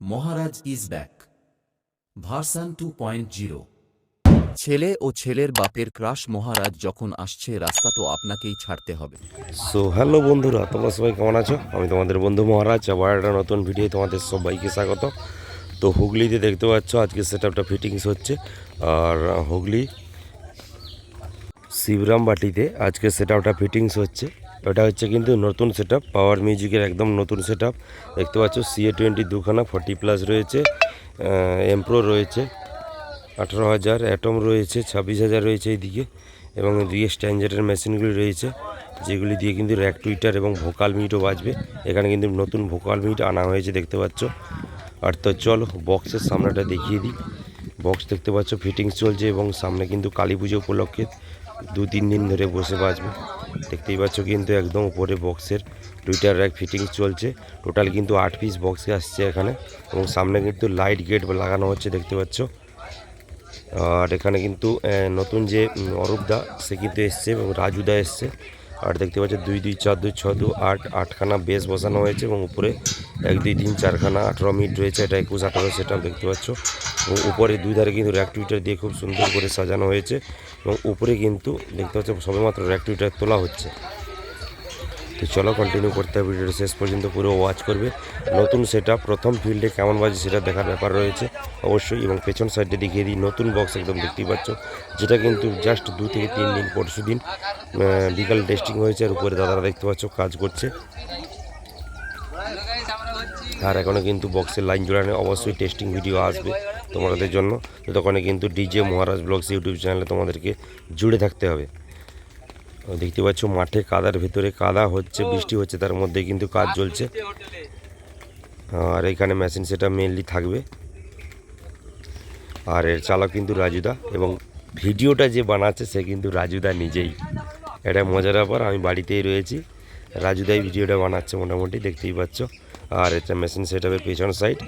Maharaj is back. Version two point zero. ছেলে ও ছেলের বাপের ক্রাশ মহারাজ যখন আসছে, রাস্তা তো আপনাকেই ছাড়তে হবে। সো হ্যালো বন্ধুরা, তোমরা সবাই কেমন আছো? আমি তোমাদের বন্ধু মহারাজ, আবার একটা নতুন ভিডিও তোমাদের সবাইকে স্বাগত। তো, হুগলিতে দেখতে পাচ্ছ, আজকে সেট আপটা ফিটিংস হচ্ছে। আর, হুগলি শিবরাম বাটিতে আজকে সেট আপটা ফিটিংস হচ্ছে। ওটা হচ্ছে কিন্তু নতুন সেট পাওয়ার মিউজিকের একদম নতুন সেট দেখতে পাচ্ছ সিএ টোয়েন্টি দুখানা ফর্টি প্লাস রয়েছে এমপ্রো রয়েছে, আঠারো হাজার অ্যাটম রয়েছে, ছাব্বিশ হাজার রয়েছে এইদিকে, এবং দুই স্ট্যান্ডার্ডের মেশিনগুলি রয়েছে, যেগুলি দিয়ে কিন্তু র্যাক টুইটার এবং ভোকাল মিটও বাজবে। এখানে কিন্তু নতুন ভোকাল মিট আনা হয়েছে, দেখতে পাচ্ছ। আর তো চলো বক্সের সামনেটা দেখিয়ে দিই। বক্স দেখতে পাচ্ছ ফিটিংস চলছে এবং সামনে কিন্তু কালী পুজো উপলক্ষে দু তিন দিন ধরে বসে বাজবে। দেখতেই পাচ্ছ কিন্তু একদম উপরে বক্সের টুইটার র্যাক ফিটিংস চলছে। টোটাল কিন্তু আট পিস বক্সে আসছে এখানে এবং সামনে কিন্তু লাইট গেট লাগানো হচ্ছে দেখতে পাচ্ছ। আর এখানে কিন্তু নতুন যে অরূপদা সে কিন্তু এসছে এবং রাজুদা এসছে। আর দেখতে পাচ্ছ দুই দুই, চার, দুই ছ দু, আট, আটখানা বেস বসানো হয়েছে এবং উপরে এক, দুই, তিন, চারখানা আঠারো মিনিট রয়েছে এটা একুশ, আঠারো সেটা দেখতে পাচ্ছ। এবং উপরে দুই ধারে কিন্তু র্যাক টুইটার দিয়ে খুব সুন্দর করে সাজানো হয়েছে এবং উপরে কিন্তু দেখতে পাচ্ছ সবেমাত্র র্যাক টুইটার তোলা হচ্ছে। তো চলো কন্টিনিউ করতে হবে ভিডিওটা। শেষ পর্যন্ত পুরো ওয়াচ করবে। নতুন সেটা প্রথম ফিল্ডে কেমন বাজে সেটা দেখার ব্যাপার রয়েছে, অবশ্যই। এবং পেছন সাইডে দেখিয়ে দিই, নতুন বক্স একদম দেখতেই পাচ্ছ, যেটা কিন্তু জাস্ট দু থেকে তিন দিন, পরশু দিন বিকাল টেস্টিং হয়েছে। আর উপরে দাদারা দেখতে পাচ্ছ কাজ করছে। আর এখনও কিন্তু বক্সের লাইন জোড়ানো অবশ্যই টেস্টিং ভিডিও আসবে তোমাদের জন্য। তখন কিন্তু ডিজে মহারাজ ব্লগস ইউটিউব চ্যানেলে তোমাদেরকে জুড়ে থাকতে হবে। দেখতে পাচ্ছ মাঠে কাদার ভিতরে কাদা হচ্ছে বৃষ্টি হচ্ছে তার মধ্যে কিন্তু কাজ চলছে। আর এখানে মেশিন সেটা মেনলি থাকবে। আর এর চালক কিন্তু রাজুদা এবং ভিডিওটা যে বানাচ্ছে সে কিন্তু রাজুদা নিজেই। এটা মজার ব্যাপার আমি বাড়িতেই রয়েছি। রাজুদাই ভিডিওটা বানাচ্ছে মোটামুটি দেখতেই পাচ্ছ। আর এটা মেশিন সেট পেছন সাইড